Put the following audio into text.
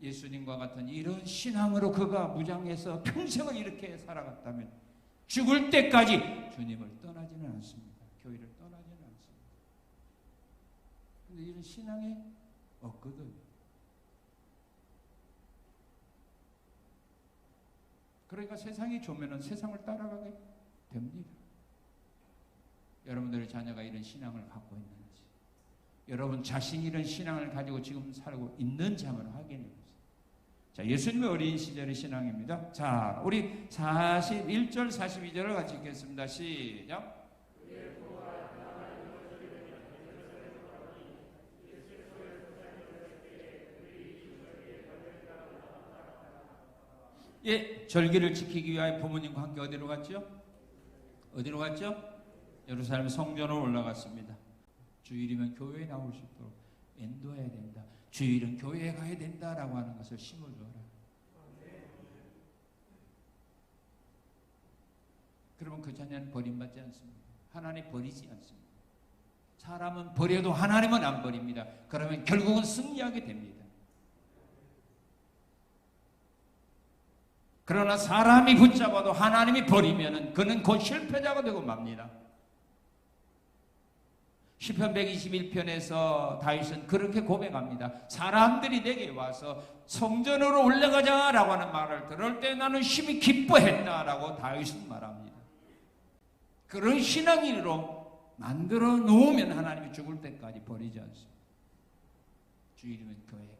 예수님과 같은 이런 신앙으로 그가 무장해서 평생을 이렇게 살아갔다면 죽을 때까지 주님을 떠나지는 않습니다. 교회를 떠나지는 않습니다. 근데 이런 신앙이 없거든. 그러니까 세상이 좋으면 세상을 따라가게 됩니다. 여러분들의 자녀가 이런 신앙을 갖고 있는지, 여러분 자신이 이런 신앙을 가지고 지금 살고 있는지 한번 보세요. 자, 예수님의 어린 시절의 신앙입니다. 자, 우리 41절, 42절을 같이 읽겠습니다. 시작. 예, 절기를 지키기 위하여 부모님과 함께 어디로 갔죠? 어디로 갔죠? 예루살렘 성전으로 올라갔습니다. 주일이면 교회에 나올 수 있도록 인도해야 된다. 주일은 교회에 가야 된다라고 하는 것을 심어줘라. 그러면 그 자녀는 버림받지 않습니다. 하나님 버리지 않습니다. 사람은 버려도 하나님은 안 버립니다. 그러면 결국은 승리하게 됩니다. 그러나 사람이 붙잡아도 하나님이 버리면은 그는 곧 실패자가 되고 맙니다. 시편 121편에서 다윗은 그렇게 고백합니다. 사람들이 내게 와서 성전으로 올라가자라고 하는 말을 들을 때 나는 심히 기뻐했다라고 다윗은 말합니다. 그런 신앙인으로 만들어 놓으면 하나님이 죽을 때까지 버리지 않습니다. 주일이면 교회가